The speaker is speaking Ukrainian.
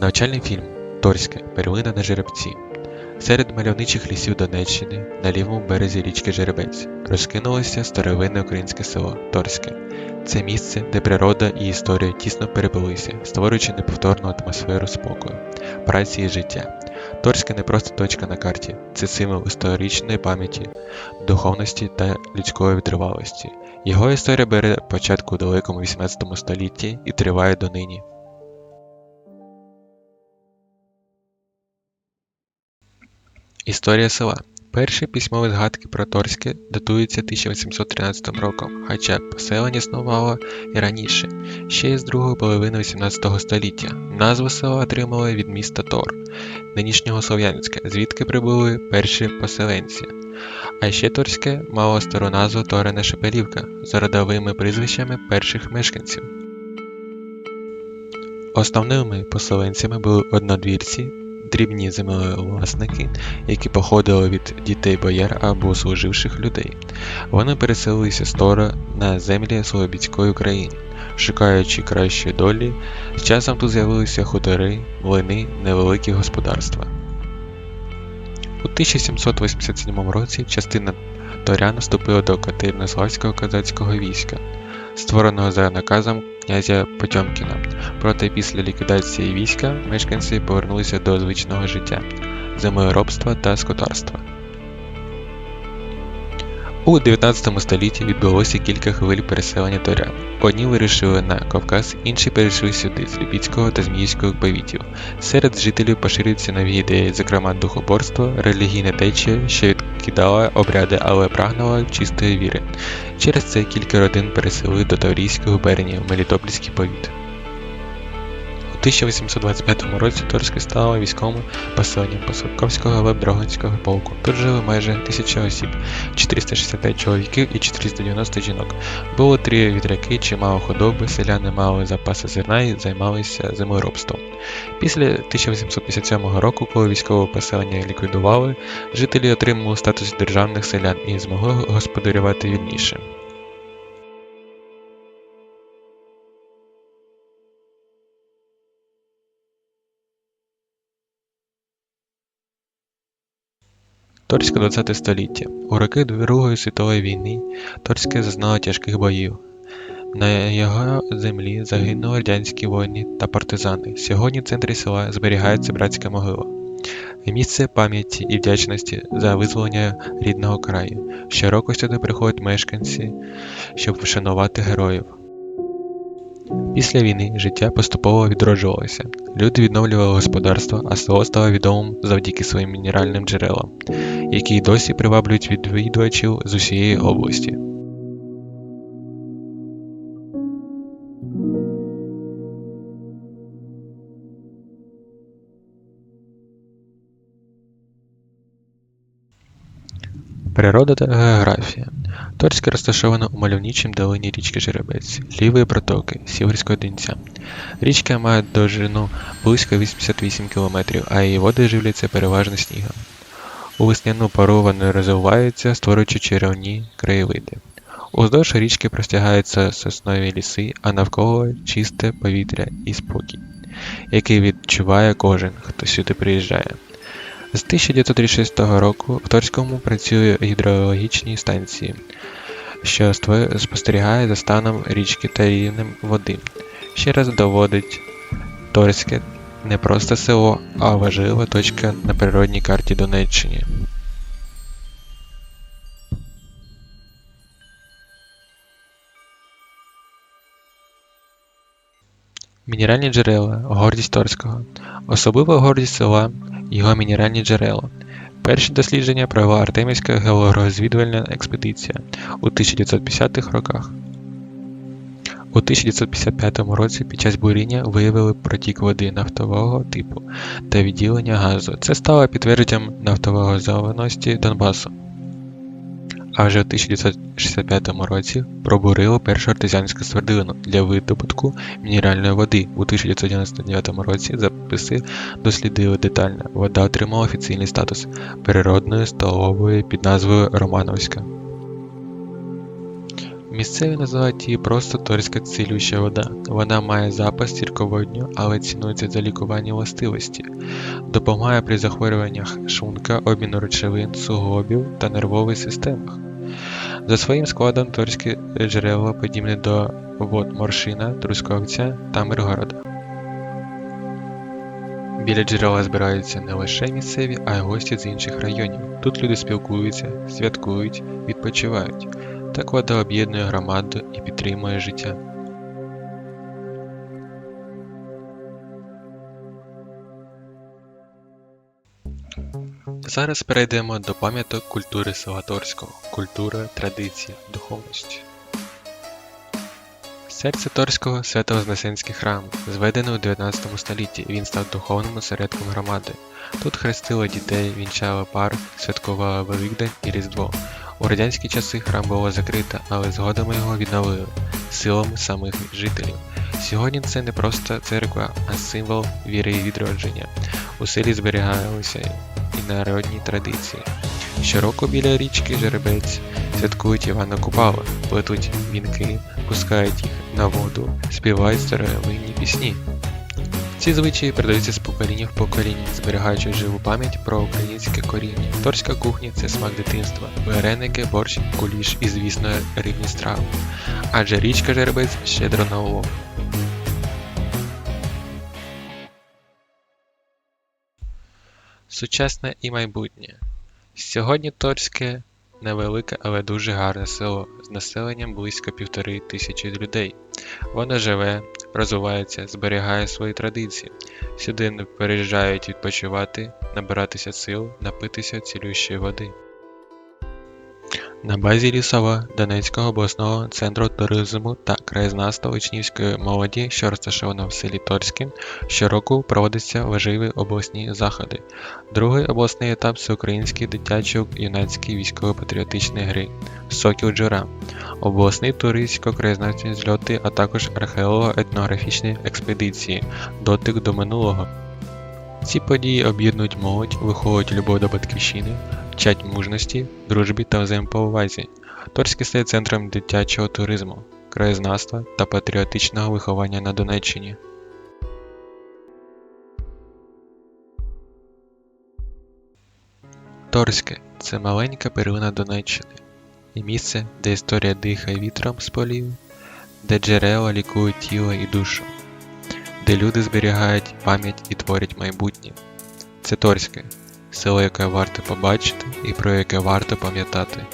Навчальний фільм Торське. Перлина на жеребці. Серед мальовничих лісів Донеччини на лівому березі річки Жеребець розкинулося старовинне українське село Торське. Це місце, де природа і історія тісно переплилися, створюючи неповторну атмосферу спокою, праці і життя. Торське не просто точка на карті, це символ історичної пам'яті, духовності та людської витривалості. Його історія бере початку у далекому 18 столітті і триває донині. Історія села. Перші письмові згадки про Торське датуються 1813 роком, хоча поселення існувало і раніше, ще із другої половини 18 століття. Назву села отримали від міста Тор, нинішнього Слов'янська, звідки прибули перші поселенці. А ще Торське мало стару назву Торена Шепелівка за родовими прізвищами перших мешканців. Основними поселенцями були однодвірці, дрібні землевласники, які походили від дітей бояр або служивших людей. Вони переселилися з Тора на землі Слобідської України, шукаючи кращої долі. З часом тут з'явилися хутори, млини, невеликі господарства. У 1787 році частина Торян вступила до Катеринославського козацького війська, створеного за наказом князя Потьомкіна. Проте після ліквідації війська мешканці повернулися до звичного життя землеробства та скотарства. У 19 столітті відбулося кілька хвиль переселення торян. Одні вирішили на Кавказ, інші перейшли сюди з Ліпецького та Зміївського повітів. Серед жителів поширюються нові ідеї, зокрема духоборство, релігійна течія, що відкидала обряди, але прагнула чистої віри. Через це кілька родин переселили до Таврійської губернії в Мелітопольський повіт. У 1825 році Торське стало військовим поселенням Посадковського Леб-Дрогинського полку. Тут жили майже 1000 осіб, 465 чоловіків і 490 жінок. Було три вітряки, чимало худоби, селяни мали запаси зерна і займалися землеробством. Після 1857 року, коли військове поселення ліквідували, жителі отримали статус державних селян і змогли господарювати вільніше. Торське 20 століття. У роки Другої світової війни Торське зазнало тяжких боїв. На його землі загинули радянські воїни та партизани. Сьогодні в центрі села зберігається братська могила. Місце пам'яті і вдячності за визволення рідного краю. Щороку сюди приходять мешканці, щоб вшанувати героїв. Після війни життя поступово відроджувалося. Люди відновлювали господарство, а село стало відомим завдяки своїм мінеральним джерелам, які й досі приваблюють відвідувачів з усієї області. Природа та географія. Торське розташовано у мальовничій долині річки Жеребець, лівої протоки, Сіверського Донця. Річка має довжину близько 88 км, а її води живляться переважно снігом. У весняну пору вони розвиваються, створюючи червоні краєвиди. Уздовж річки простягаються соснові ліси, а навколо чисте повітря і спокій, який відчуває кожен, хто сюди приїжджає. З 1936 року в Торському працює гідрологічні станції, що спостерігає за станом річки та рівнем води. Ще раз доводить Торське не просто село, а важлива точка на природній карті Донеччини. Мінеральні джерела гордість Торського. Особлива гордість села його мінеральні джерела. Перші дослідження провела Артемівська геологорозвідувальна експедиція у 1950-х роках. У 1955 році під час буріння виявили протік води нафтового типу та відділення газу. Це стало підтвердженням нафтової зованості Донбасу. А вже у 1965 році пробурили першу артезіанську свердлину для видобутку мінеральної води. У 1999 році записи дослідили детально. Вода отримала офіційний статус природної столової під назвою Романовська. Місцеві називають її просто торська цілюща вода. Вона має запах стірководню, але цінується за лікувальні властивості. Допомагає при захворюваннях шлунка, обміну речовин, суглобів та нервових системах. За своїм складом турські джерела подібні до вод Моршина, Трусковця та Миргорода. Біля джерела збираються не лише місцеві, а й гості з інших районів. Тут люди спілкуються, святкують, відпочивають. Так вода об'єднує громаду і підтримує життя. Зараз перейдемо до пам'яток культури села Торського. Культура, традиції, духовності. Серце Торського Свято-Вознесенський храм, зведений у 19 столітті, він став духовним осередком громади. Тут хрестили дітей, вінчали пар, святкували Великдень і Різдво. У радянські часи храм було закрито, але згодом його відновили силами самих жителів. Сьогодні це не просто церква, а символ віри і відродження. У селі зберігалися і народні традиції. Щороку біля річки Жеребець святкують Івана Купала, плетуть вінки, пускають їх на воду, співають старовинні пісні. Ці звичаї передаються з покоління в покоління, зберігаючи живу пам'ять про українське коріння. Торська кухня це смак дитинства, вареники, борщ, куліш і, звісно, рибні страви. Адже річка Жеребець щедро на улов. Сучасне і майбутнє. Сьогодні Торське невелике, але дуже гарне село з населенням близько півтори тисячі людей. Воно живе, розвивається, зберігає свої традиції. Сюди переїжджають відпочивати, набиратися сил, напитися цілющої води. На базі Лісова Донецького обласного центру туризму та краєзнавства учнівської молоді, що розташована в селі Торське, щороку проводяться важливі обласні заходи. Другий обласний етап всеукраїнський дитячо-юнацький військово-патріотичної гри Сокіл Джура, обласний туристсько-краєзнавчі зльоти, а також археолого-етнографічні експедиції Дотик до минулого. Ці події об'єднують молодь, виховують любов до батьківщини, вчать мужності, дружбі та взаємоповазі. Торське стає центром дитячого туризму, краєзнавства та патріотичного виховання на Донеччині. Торське це маленька перлина Донеччини і місце, де історія дихає вітром з полів, де джерела лікують тіло і душу, де люди зберігають пам'ять і творять майбутнє. Це Торське, село, яке варто побачити і про яке варто пам'ятати.